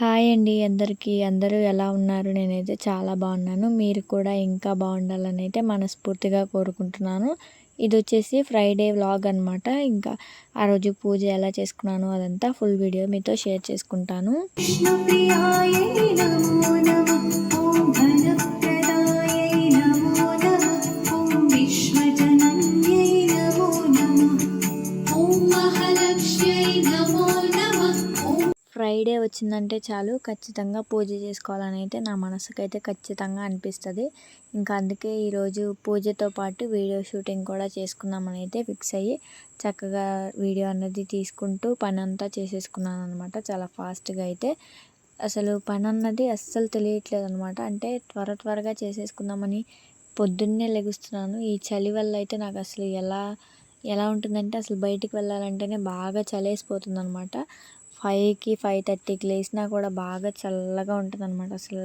Hi అండి అందరికీ. అందరూ ఎలా ఉన్నారు? నేనైతే చాలా బాగున్నాను. మీరు కూడా ఇంకా బాగుండాలని అయితే మనస్ఫూర్తిగా కోరుకుంటున్నాను. ఇది వచ్చేసి ఫ్రైడే వ్లాగ్ అనమాట ఇంకా ఆ రోజు పూజ ఎలా చేసుకున్నాను అదంతా ఫుల్ వీడియో మీతో షేర్ చేసుకుంటాను. వచ్చిందంటే చాలు ఖచ్చితంగా పూజ చేసుకోవాలని అయితే నా మనసుకైతే ఖచ్చితంగా అనిపిస్తుంది. ఇంకా అందుకే ఈరోజు పూజతో పాటు వీడియో షూటింగ్ కూడా చేసుకుందామని అయితే ఫిక్స్ అయ్యి చక్కగా వీడియో అన్నది తీసుకుంటూ పని అంతా చేసేసుకున్నాను అనమాట చాలా ఫాస్ట్గా అయితే. అసలు పని అన్నది అస్సలు తెలియట్లేదు అనమాట అంటే త్వర త్వరగా చేసేసుకుందామని పొద్దున్నే లెగుస్తున్నాను. ఈ చలి వల్ల అయితే నాకు అసలు ఎలా ఎలా ఉంటుందంటే అసలు బయటికి వెళ్ళాలంటేనే బాగా చలేసిపోతుంది అనమాట ఫైవ్కి ఫైవ్ థర్టీకి లేచినా కూడా బాగా చల్లగా ఉంటుంది అనమాట అసలు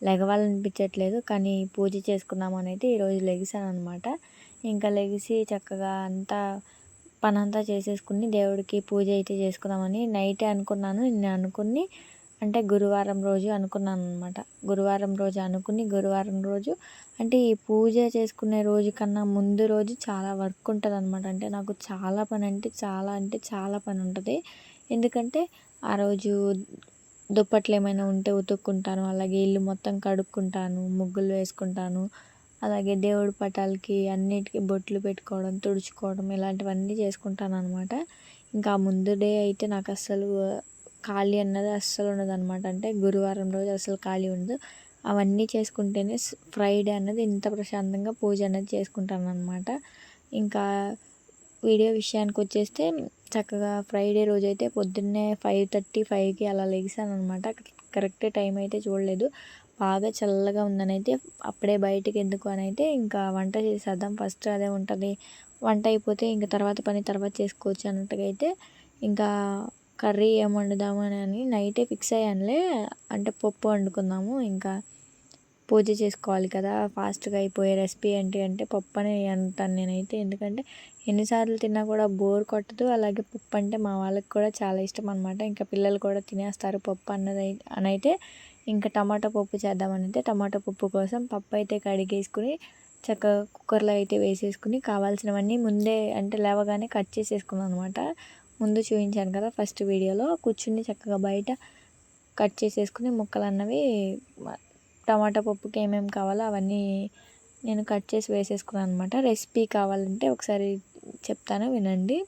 లెగవాలనిపించట్లేదు. కానీ పూజ చేసుకున్నామని అయితే ఈరోజు లెగిసాను అనమాట ఇంకా లెగిసి చక్కగా అంతా పని అంతా చేసేసుకుని దేవుడికి పూజ అయితే చేసుకుందామని నైటే అనుకున్నాను. నేను అనుకుని అంటే గురువారం రోజు అనుకున్నాను అనమాట గురువారం రోజు అనుకుని గురువారం రోజు అంటే ఈ పూజ చేసుకునే రోజు కన్నా ముందు రోజు చాలా వర్క్ ఉంటుంది అనమాట అంటే నాకు చాలా పని అంటే చాలా అంటే చాలా పని ఉంటుంది ఎందుకంటే ఆ రోజు దుప్పట్లు ఏమైనా ఉంటే ఉతుక్కుంటాను అలాగే ఇల్లు మొత్తం కడుక్కుంటాను ముగ్గులు వేసుకుంటాను అలాగే దేవుడి పటాలకి అన్నిటికీ బొట్లు పెట్టుకోవడం తుడుచుకోవడం ఇలాంటివన్నీ చేసుకుంటాను అనమాట ఇంకా ముందు డే అయితే నాకు అస్సలు ఖాళీ అన్నది అస్సలు ఉండదు అనమాట అంటే గురువారం రోజు అసలు ఖాళీ ఉండదు. అవన్నీ చేసుకుంటేనే ఫ్రైడే అన్నది ఇంత ప్రశాంతంగా పూజ అనేది చేసుకుంటాను అనమాట ఇంకా వీడియో విషయానికి వచ్చేస్తే చక్కగా ఫ్రైడే రోజు అయితే పొద్దున్నే ఫైవ్ థర్టీ ఫైవ్కి అలా లెగిసాను అనమాట కరెక్ట్ టైం అయితే చూడలేదు. బాగా చల్లగా ఉందని అయితే అప్పుడే బయటికి ఎందుకు అని అయితే ఇంకా వంట చేసేద్దాం. ఫస్ట్ అదే ఉంటుంది. వంట అయిపోతే ఇంకా తర్వాత పని తర్వాత చేసుకోవచ్చు అన్నట్టుగా అయితే ఇంకా కర్రీ ఏం వండుదామని అని నైటే ఫిక్స్ అయ్యానులే. అంటే పప్పు వండుకుందాము ఇంకా. పూజ చేసుకోవాలి కదా ఫాస్ట్గా అయిపోయే రెసిపీ ఏంటి అంటే పప్పు అని అంటాను నేనైతే. ఎందుకంటే ఎన్నిసార్లు తిన్నా కూడా బోర్ కొట్టదు. అలాగే పప్పు అంటే మా వాళ్ళకి కూడా చాలా ఇష్టం అనమాట ఇంకా పిల్లలు కూడా తినేస్తారు పప్పు అన్నది అనైతే ఇంకా టమాటా పప్పు చేద్దామని అయితే టమాటా పప్పు కోసం పప్పు అయితే కడిగేసుకుని చక్కగా కుక్కర్లో అయితే వేసేసుకుని కావాల్సినవన్నీ ముందే అంటే లేవగానే కట్ చేసేసుకున్నాను అనమాట ముందు చూపించాను కదా ఫస్ట్ వీడియోలో. కూర్చుని చక్కగా బయట కట్ చేసేసుకుని ముక్కలు అన్నవి టమాటా పప్పుకి ఏమేమి కావాలో అవన్నీ నేను కట్ చేసి వేసేసుకున్నాను అనమాట రెసిపీ కావాలంటే ఒకసారి చెప్తాను వినండి.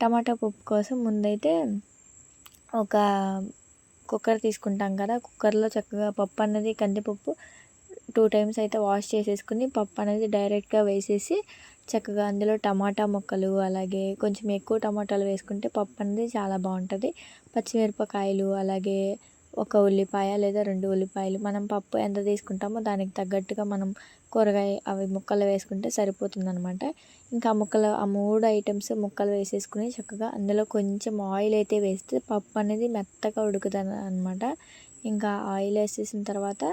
టమాటా పప్పు కోసం ముందైతే ఒక కుక్కర్ తీసుకుంటాం కదా కుక్కర్లో చక్కగా పప్పు అన్నది కందిపప్పు టూ టైమ్స్ అయితే వాష్ చేసేసుకుని పప్పు అనేది డైరెక్ట్గా వేసేసి చక్కగా అందులో టమాటా ముక్కలు అలాగే కొంచెం ఎక్కువ టమాటాలు వేసుకుంటే పప్పు అనేది చాలా బాగుంటుంది. పచ్చిమిరపకాయలు అలాగే ఒక ఉల్లిపాయ లేదా రెండు ఉల్లిపాయలు మనం పప్పు ఎంత తీసుకుంటామో దానికి తగ్గట్టుగా మనం కూరగాయ అవి ముక్కలు వేసుకుంటే సరిపోతుంది అనమాట ఇంకా ముక్కలు ఆ మూడు ఐటమ్స్ ముక్కలు వేసేసుకుని చక్కగా అందులో కొంచెం ఆయిల్ అయితే వేస్తే పప్పు అనేది మెత్తగా ఉడుకుతుంది అనమాట ఇంకా ఆయిల్ వేసేసిన తర్వాత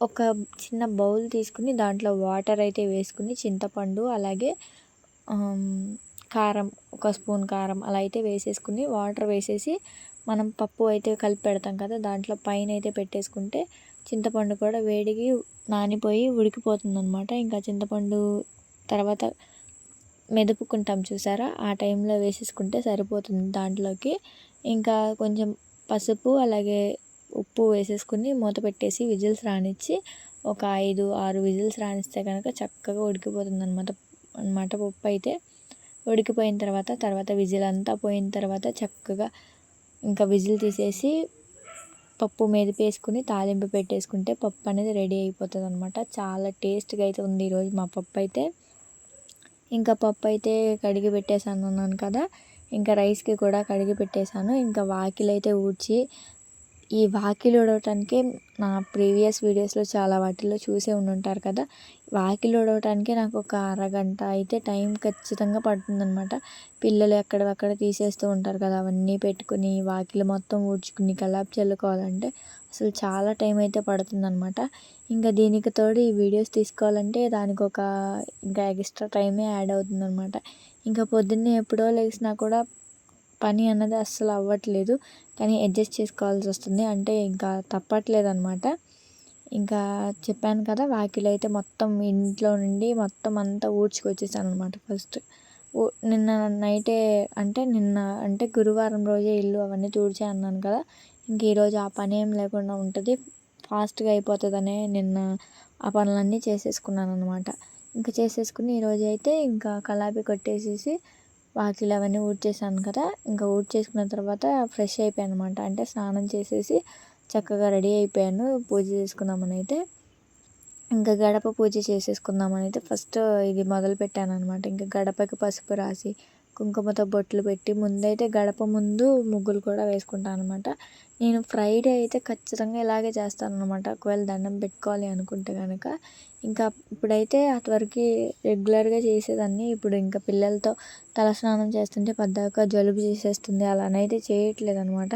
ఒక చిన్న బౌల్ తీసుకుని దాంట్లో వాటర్ అయితే వేసుకుని చింతపండు అలాగే కారం ఒక స్పూన్ కారం అలా అయితే వేసేసుకుని వాటర్ వేసేసి మనం పప్పు అయితే కలిపి పెడతాం కదా దాంట్లో పైన అయితే పెట్టేసుకుంటే చింతపండు కూడా వేడికి నానిపోయి ఉడికిపోతుంది అనమాట ఇంకా చింతపండు తర్వాత మెదుపుకుంటాం చూసారా? ఆ టైంలో వేసేసుకుంటే సరిపోతుంది దాంట్లోకి. ఇంకా కొంచెం పసుపు అలాగే ఉప్పు వేసేసుకుని మూత పెట్టేసి విజిల్స్ రానిచ్చి ఒక ఐదు ఆరు విజిల్స్ రానిస్తే కనుక చక్కగా ఉడికిపోతుంది అనమాట అనమాట పప్పు అయితే ఉడికిపోయిన తర్వాత తర్వాత విజిల్ అంతా పోయిన తర్వాత చక్కగా ఇంకా విజిల్ తీసేసి పప్పు మెదిపేసుకుని తాలింపు పెట్టేసుకుంటే పప్పు అనేది రెడీ అయిపోతుంది అనమాట చాలా టేస్ట్గా అయితే ఉంది ఈరోజు మా పప్పు అయితే ఇంకా పప్పు అయితే కడిగి పెట్టేసాను అన్నాను కదా ఇంకా రైస్కి కూడా కడిగి పెట్టేశాను. ఇంకా వాకిలైతే అయితే ఊడ్చి ఈ వాకిలి ఊడవటానికే నా ప్రీవియస్ వీడియోస్లో చాలా వాటిల్లో చూసే ఉండుంటారు కదా వాకిలి ఊడవటానికే నాకు ఒక అరగంట అయితే టైం ఖచ్చితంగా పడుతుందనమాట పిల్లలు ఎక్కడక్కడ తీసేస్తూ ఉంటారు కదా అవన్నీ పెట్టుకుని వాకిలి మొత్తం ఊడ్చుకుని కలాప్ చల్లుకోవాలంటే అసలు చాలా టైం అయితే పడుతుందనమాట ఇంకా దీనికి తోడు ఈ వీడియోస్ తీసుకోవాలంటే దానికి ఒక ఇంకా ఎక్స్ట్రా టైమే యాడ్ అవుతుందనమాట ఇంకా పొద్దున్నే ఎప్పుడో లేచినా కూడా పని అన్నది అస్సలు అవ్వట్లేదు. కానీ అడ్జస్ట్ చేసుకోవాల్సి వస్తుంది. అంటే ఇంకా తప్పట్లేదు అనమాట ఇంకా చెప్పాను కదా వాకిలి అయితే మొత్తం ఇంట్లో నుండి మొత్తం అంతా ఊడ్చుకొచ్చేసాను అనమాట ఫస్ట్. నిన్న నైటే అంటే నిన్న అంటే గురువారం రోజే ఇల్లు అవన్నీ తుడిచే అన్నాను కదా. ఇంక ఈరోజు ఆ పని ఏం లేకుండా ఉంటుంది. ఫాస్ట్గా అయిపోతుందనే నిన్న ఆ పనులన్నీ చేసేసుకున్నాను అనమాట ఇంకా చేసేసుకుని ఈరోజు అయితే ఇంకా కలాపి కొట్టేసేసి వాకిలు అవన్నీ ఊడ్చేసాను కదా ఇంకా ఊడ్చేసుకున్న తర్వాత ఫ్రెష్ అయిపోయాను అనమాట అంటే స్నానం చేసేసి చక్కగా రెడీ అయిపోయాను పూజ చేసుకుందామని అయితే. ఇంకా గడప పూజ చేసేసుకుందామని అయితే ఫస్ట్ ఇది మొదలు పెట్టాను అనమాట ఇంకా గడపకి పసుపు రాసి కుంకుమతో బొట్లు పెట్టి ముందైతే గడప ముందు ముగ్గులు కూడా వేసుకుంటాను అనమాట నేను ఫ్రైడే అయితే ఖచ్చితంగా ఇలాగే చేస్తాను అనమాట ఒకవేళ దండం పెట్టుకోవాలి అనుకుంటే కనుక ఇంకా ఇప్పుడైతే అటువరకు రెగ్యులర్గా చేసేదాన్ని. ఇప్పుడు ఇంకా పిల్లలతో తలస్నానం చేస్తుంటే పద్దాక జలుబు చేసేస్తుంది. అలానైతే చేయట్లేదు అనమాట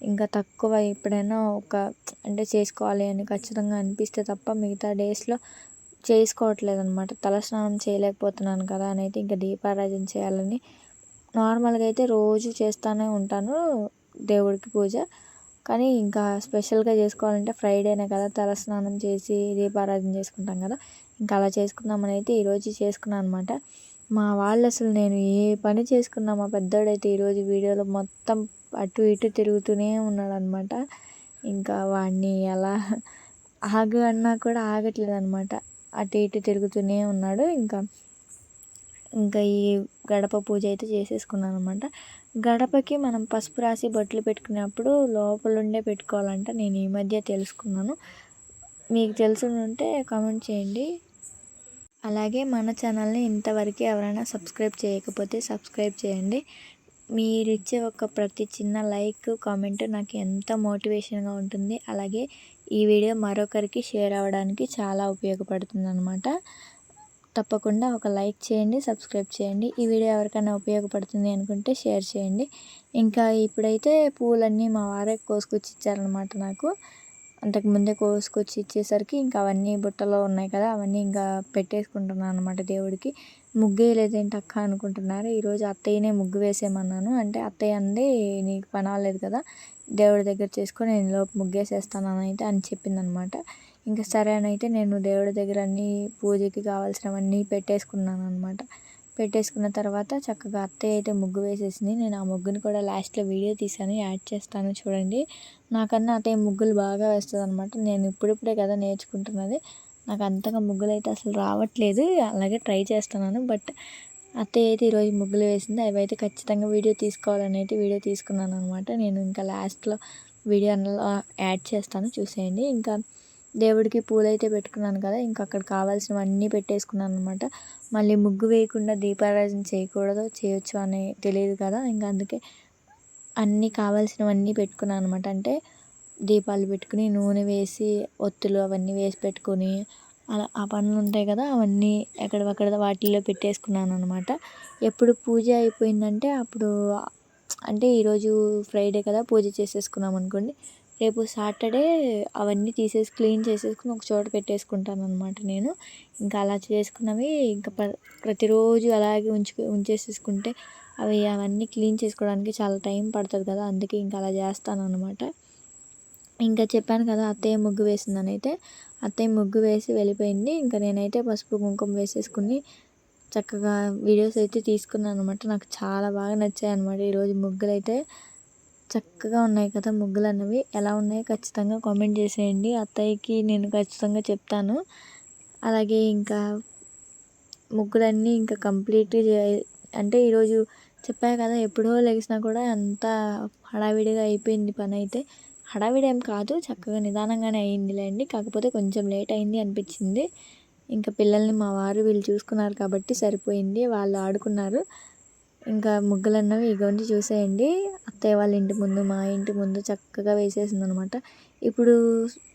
ఇంకా తక్కువ ఎప్పుడైనా ఒక అంటే చేసుకోవాలి అని ఖచ్చితంగా అనిపిస్తే తప్ప మిగతా డేస్లో చేసుకోవట్లేదు అనమాట తలస్నానం చేయలేకపోతున్నాను కదా అని అయితే ఇంకా దీపారాధన చేయాలని నార్మల్గా అయితే రోజు చేస్తూనే ఉంటాను దేవుడికి పూజ. కానీ ఇంకా స్పెషల్గా చేసుకోవాలంటే ఫ్రైడేనే కదా తలస్నానం చేసి దీపారాధన చేసుకుంటాం కదా. ఇంకా అలా చేసుకుందామని అయితే ఈరోజు చేసుకున్నాను అనమాట మా వాళ్ళు అసలు నేను ఏ పని చేసుకున్నా మా పెద్దోడైతే ఈరోజు వీడియోలో మొత్తం అటు ఇటు తిరుగుతూనే ఉన్నాడు అనమాట ఇంకా వాడిని ఎలా ఆగు అన్నా కూడా ఆగట్లేదు అనమాట అటు ఇటు తిరుగుతూనే ఉన్నాడు. ఇంకా ఇంకా ఈ గడప పూజ అయితే చేసేసుకున్నాను అనమాట గడపకి మనం పసుపు రాసి బొట్లు పెట్టుకునేప్పుడు లోపలుండే పెట్టుకోవాలంట. నేను ఈ మధ్య తెలుసుకున్నాను. మీకు తెలిసి ఉంటే కామెంట్ చేయండి. అలాగే మన ఛానల్ని ఇంతవరకు ఎవరైనా సబ్స్క్రైబ్ చేయకపోతే సబ్స్క్రైబ్ చేయండి. మీరు ఇచ్చే ఒక ప్రతి చిన్న లైక్ కామెంట్ నాకు ఎంత మోటివేషన్గా ఉంటుంది. అలాగే ఈ వీడియో మరొకరికి షేర్ అవ్వడానికి చాలా ఉపయోగపడుతుంది అనమాట తప్పకుండా ఒక లైక్ చేయండి సబ్స్క్రైబ్ చేయండి. ఈ వీడియో ఎవరికైనా ఉపయోగపడుతుంది అనుకుంటే షేర్ చేయండి. ఇంకా ఇప్పుడైతే పూలన్నీ మా వారే కోసుకొచ్చి ఇచ్చారనమాట నాకు. అంతకుముందే కోసుకొచ్చి ఇచ్చేసరికి ఇంకా అవన్నీ బుట్టలో ఉన్నాయి కదా అవన్నీ ఇంకా పెట్టేసుకుంటున్నాను అనమాట దేవుడికి. ముగ్గు వేయలేదేంటి అక్క అనుకుంటున్నారు. ఈరోజు అత్తయ్యనే ముగ్గు వేసేయమన్నాను. అంటే అత్తయ్య అంది నీకు పని అవ్వలేదు కదా. దేవుడి దగ్గర చేసుకొని నేను లోపు ముగ్గేసేస్తాను అయితే అని చెప్పిందనమాట. ఇంకా సరే అని అయితే నేను దేవుడి దగ్గర అన్నీ పూజకి కావాల్సినవన్నీ పెట్టేసుకున్నాను అనమాట పెట్టేసుకున్న తర్వాత చక్కగా అత్తయ్య అయితే ముగ్గు వేసేసింది. నేను ఆ ముగ్గుని కూడా లాస్ట్లో వీడియో తీసాను యాడ్ చేస్తాను చూడండి. నాకన్నా అత్తయ్య ముగ్గులు బాగా వేస్తుంది అనమాట నేను ఇప్పుడిప్పుడే కదా నేర్చుకుంటున్నది. నాకు అంతగా ముగ్గులు అయితే అసలు రావట్లేదు. అలాగే ట్రై చేస్తున్నాను. బట్ అత్తయ్య అయితే ఈరోజు ముగ్గులు వేసింది. అవి అయితే ఖచ్చితంగా వీడియో తీసుకోవాలని అయితే వీడియో తీసుకున్నాను అనమాట నేను ఇంకా లాస్ట్లో వీడియో యాడ్ చేస్తాను. చూసేయండి. ఇంకా దేవుడికి పూలైతే పెట్టుకున్నాను కదా ఇంకా అక్కడ కావాల్సినవన్నీ పెట్టేసుకున్నాను అనమాట మళ్ళీ ముగ్గు వేయకుండా దీపారాధన చేయకూడదు చేయొచ్చు అని తెలియదు కదా ఇంకా అందుకే అన్నీ కావాల్సినవన్నీ పెట్టుకున్నాను అనమాట అంటే దీపాలు పెట్టుకుని నూనె వేసి ఒత్తులు అవన్నీ వేసి పెట్టుకొని అలా ఆ పనులు ఉంటాయి కదా అవన్నీ ఎక్కడక్కడ వాటిల్లో పెట్టేసుకున్నాను అనమాట ఎప్పుడు పూజ అయిపోయిందంటే అప్పుడు అంటే ఈరోజు ఫ్రైడే కదా పూజ చేసేసుకున్నాం అనుకోండి. రేపు సాటర్డే అవన్నీ తీసేసి క్లీన్ చేసేసుకుని ఒక చోట పెట్టేసుకుంటాను అనమాట నేను. ఇంకా అలా చేసుకున్నవి ఇంకా ప్రతిరోజు అలాగే ఉంచు ఉంచేసేసుకుంటే అవి అవన్నీ క్లీన్ చేసుకోవడానికి చాలా టైం పడుతుంది కదా అందుకే ఇంకా అలా చేస్తాను అనమాట ఇంకా చెప్పాను కదా అత్తయ్య ముగ్గు వేసిందని అయితే అత్తయ్య ముగ్గు వేసి వెళ్ళిపోయింది. ఇంకా నేనైతే పసుపు కుంకుమ వేసేసుకుని చక్కగా వీడియోస్ అయితే తీసుకున్నాను అనమాట నాకు చాలా బాగా నచ్చాయి అనమాట ఈరోజు ముగ్గులు అయితే చక్కగా ఉన్నాయి కదా ముగ్గులు అన్నవి. ఎలా ఉన్నాయో ఖచ్చితంగా కామెంట్ చేసేయండి. అత్తయ్యకి నేను ఖచ్చితంగా చెప్తాను. అలాగే ఇంకా ముగ్గులన్నీ ఇంకా కంప్లీట్గా అంటే ఈరోజు చెప్పాను కదా ఎప్పుడో లెగిసినా కూడా అంత హడావిడిగా అయిపోయింది పని అయితే హడావిడేం కాదు చక్కగా నిదానంగానే అయ్యిందిలేండి కాకపోతే కొంచెం లేట్ అయింది అనిపించింది. ఇంకా పిల్లల్ని మా వారు వీళ్ళు చూసుకున్నారు కాబట్టి సరిపోయింది. వాళ్ళు ఆడుకున్నారు. ఇంకా ముగ్గులు అన్నవి ఇగోండి చూసేయండి. అత్తయ్య వాళ్ళ ఇంటి ముందు మా ఇంటి ముందు చక్కగా వేసేసింది అనమాట ఇప్పుడు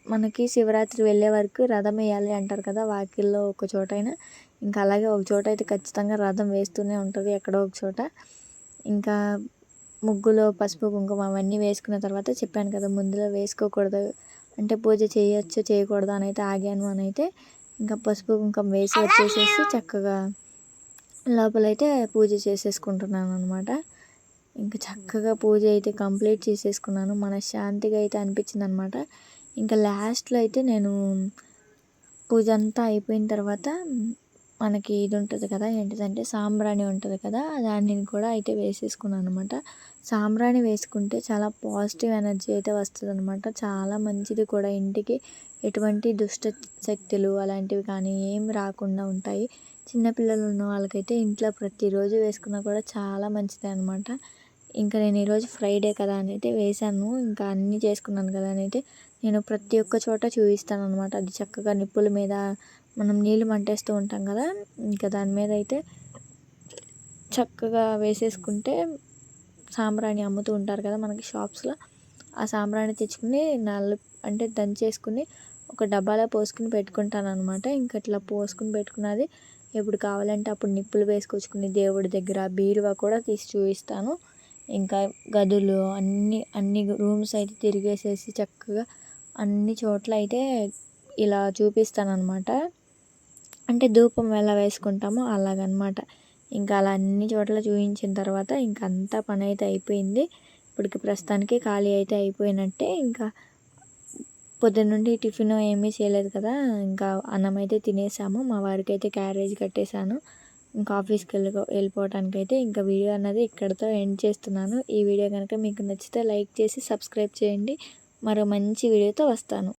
మనకి శివరాత్రి వెళ్ళే వరకు రథం వేయాలి అంటారు కదా వాకిల్లో ఒక చోట అయినా ఇంకా అలాగే ఒక చోట అయితే ఖచ్చితంగా రథం వేస్తూనే ఉంటుంది ఎక్కడో ఒక చోట. ఇంకా ముగ్గులో పసుపు కుంకుమ అవన్నీ వేసుకున్న తర్వాత చెప్పాను కదా ముందులో వేసుకోకూడదు. అంటే పూజ చేయొచ్చు చేయకూడదు అని అయితే ఆగాను అని అయితే ఇంకా పసుపు కుంకుమ వేసి వచ్చేసేసి చక్కగా లోపలైతే పూజ చేసేసుకుంటున్నాను అనమాట ఇంకా చక్కగా పూజ అయితే కంప్లీట్ చేసేసుకున్నాను. మనశ్శాంతిగా అయితే అనిపించింది అనమాట ఇంకా లాస్ట్లో అయితే నేను పూజ అంతా అయిపోయిన తర్వాత మనకి ఇది ఉంటుంది కదా ఏంటిదంటే సాంబ్రాణి ఉంటుంది కదా దాన్ని కూడా అయితే వేసేసుకున్నాను అనమాట సాంబ్రాణి వేసుకుంటే చాలా పాజిటివ్ ఎనర్జీ అయితే వస్తుంది అనమాట చాలా మంచిది కూడా ఇంటికి. ఎటువంటి దుష్ట శక్తులు అలాంటివి కానీ ఏం రాకుండా ఉంటాయి. చిన్నపిల్లలు ఉన్న వాళ్ళకైతే ఇంట్లో ప్రతిరోజు వేసుకున్నా కూడా చాలా మంచిది అనమాట ఇంకా నేను ఈరోజు ఫ్రైడే కదా అని అయితే వేశాను. ఇంకా అన్నీ చేసుకున్నాను కదా అని అయితే నేను ప్రతి ఒక్క చోట చూపిస్తాను అనమాట అది చక్కగా నిప్పుల మీద మనం నీళ్ళు మంటేస్తూ ఉంటాం కదా ఇంకా దాని మీద అయితే చక్కగా వేసేసుకుంటే సాంబ్రాణి అమ్ముతూ ఉంటారు కదా మనకి షాప్స్లో. ఆ సాంబ్రాణి తెచ్చుకుని నల్ల అంటే దంచేసుకుని ఒక డబ్బాలో పోసుకుని పెట్టుకుంటాను అనమాట ఇంకా ఇట్లా పోసుకుని పెట్టుకున్నది ఎప్పుడు కావాలంటే అప్పుడు నిప్పులు వేసుకొచ్చుకుని దేవుడి దగ్గర బీరువా కూడా తీసి చూపిస్తాను. ఇంకా గదులు అన్ని అన్ని రూమ్స్ అయితే తిరిగేసేసి చక్కగా అన్ని చోట్ల అయితే ఇలా చూపిస్తాను అనమాట అంటే ధూపం ఎలా వేసుకుంటామో అలాగనమాట. ఇంకా అలా అన్ని చోట్ల చూపించిన తర్వాత ఇంకా అంతా పని అయితే అయిపోయింది. ఇప్పటికి ప్రస్తుతానికి ఖాళీ అయితే అయిపోయినట్టే. ఇంకా పొద్దున్న నుండి టిఫిన్ ఏమీ చేయలేదు కదా. ఇంకా అన్నం అయితే తినేసాము. మా వారికి అయితే క్యారేజ్ కట్టేశాను. ఇంకా ఆఫీస్కి వెళ్ళి వెళ్ళిపోవడానికి అయితే ఇంకా వీడియో అన్నది ఇక్కడితో ఎండ్ చేస్తున్నాను. ఈ వీడియో కనుక మీకు నచ్చితే లైక్ చేసి సబ్స్క్రైబ్ చేయండి. మరో మంచి వీడియోతో వస్తాను.